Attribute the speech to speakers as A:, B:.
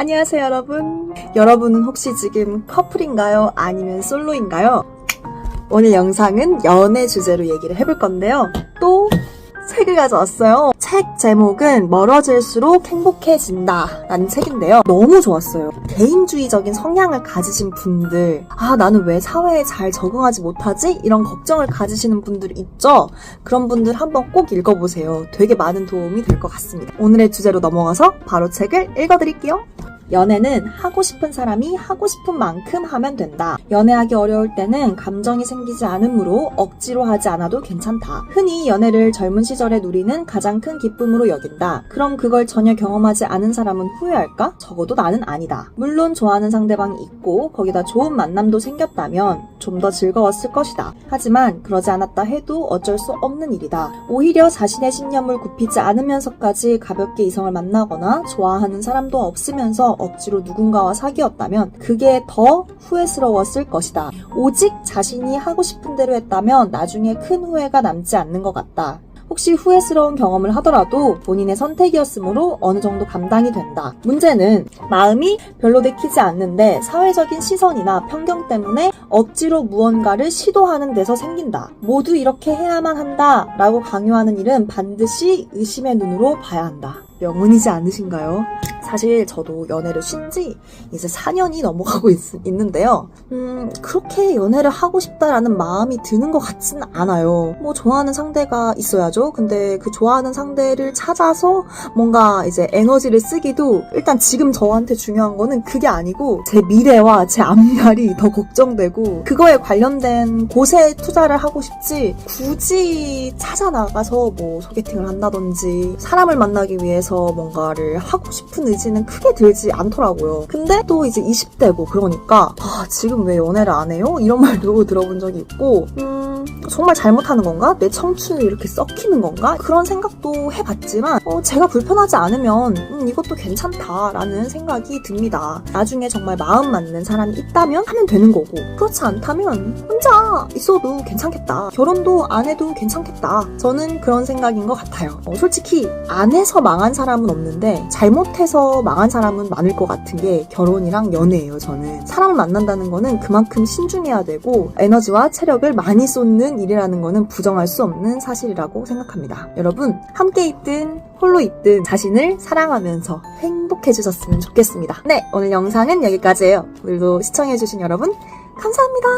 A: 안녕하세요, 여러분. 여러분은 혹시 지금 커플인가요? 아니면 솔로인가요? 오늘 영상은 연애 주제로 얘기를 해볼 건데요. 또 책을 가져왔어요. 책 제목은 멀어질수록 행복해진다 라는 책인데요. 너무 좋았어요. 개인주의적인 성향을 가지신 분들, 아, 나는 왜 사회에 잘 적응하지 못하지? 이런 걱정을 가지시는 분들 있죠? 그런 분들 한번 꼭 읽어보세요. 되게 많은 도움이 될 것 같습니다. 오늘의 주제로 넘어가서 바로 책을 읽어드릴게요. 연애는 하고 싶은 사람이 하고 싶은 만큼 하면 된다. 연애하기 어려울 때는 감정이 생기지 않으므로 억지로 하지 않아도 괜찮다. 흔히 연애를 젊은 시절에 누리는 가장 큰 기쁨으로 여긴다. 그럼 그걸 전혀 경험하지 않은 사람은 후회할까? 적어도 나는 아니다. 물론 좋아하는 상대방이 있고 거기다 좋은 만남도 생겼다면 좀 더 즐거웠을 것이다. 하지만 그러지 않았다 해도 어쩔 수 없는 일이다. 오히려 자신의 신념을 굽히지 않으면서까지 가볍게 이성을 만나거나 좋아하는 사람도 없으면서 억지로 누군가와 사귀었다면 그게 더 후회스러웠을 것이다. 오직 자신이 하고 싶은 대로 했다면 나중에 큰 후회가 남지 않는 것 같다. 혹시 후회스러운 경험을 하더라도 본인의 선택이었으므로 어느 정도 감당이 된다. 문제는 마음이 별로 내키지 않는데 사회적인 시선이나 편견 때문에 억지로 무언가를 시도하는 데서 생긴다. 모두 이렇게 해야만 한다. 라고 강요하는 일은 반드시 의심의 눈으로 봐야 한다. 명언이지 않으신가요? 사실 저도 연애를 쉰 지 이제 4년이 넘어가고 있, 는데요 음, 그렇게 연애를 하고 싶다라는 마음이 드는 것 같지는 않아요. 뭐 좋아하는 상대가 있어야죠. 근데 그 좋아하는 상대를 찾아서 뭔가 이제 에너지를 쓰기도 일단 지금 저한테 중요한 거는 그게 아니고 제 미래와 제 앞날이 더 걱정되고 그거에 관련된 곳에 투자를 하고 싶지 굳이 찾아 나가서 뭐 소개팅을 한다든지 사람을 만나기 위해 서 뭔가를 하고 싶은 의지는 크게 들지 않더라고요. 근데 또 이제 20대고 그러니까 아 지금 왜 연애를 안 해요? 이런 말도 들어본 적이 있고 음 정말 잘못하는 건가? 내 청춘을 이렇게 썩히는 건가? 그런 생각도 해봤지만 어, 제가 불편하지 않으면 음, 이것도 괜찮다라는 생각이 듭니다. 나중에 정말 마음 맞는 사람이 있다면 하면 되는 거고 그렇지 않다면 혼자 있어도 괜찮겠다. 결혼도 안 해도 괜찮겠다. 저는 그런 생각인 것 같아요. 어, 솔직히 안 해서 망한 사람은 없는데 잘못해서 망한 사람은 많을 것 같은 게 결혼이랑 연애예요. 저는 사람을 만난다는 거는 그만큼 신중해야 되고 에너지와 체력을 많이 쏟는 일이라는 거는 부정할 수 없는 사실이라고 생각합니다. 여러분 함께 있든 홀로 있든 자신을 사랑하면서 행복해지셨으면 좋겠습니다. 네 오늘 영상은 여기까지예요. 오늘도 시청해주신 여러분 감사합니다.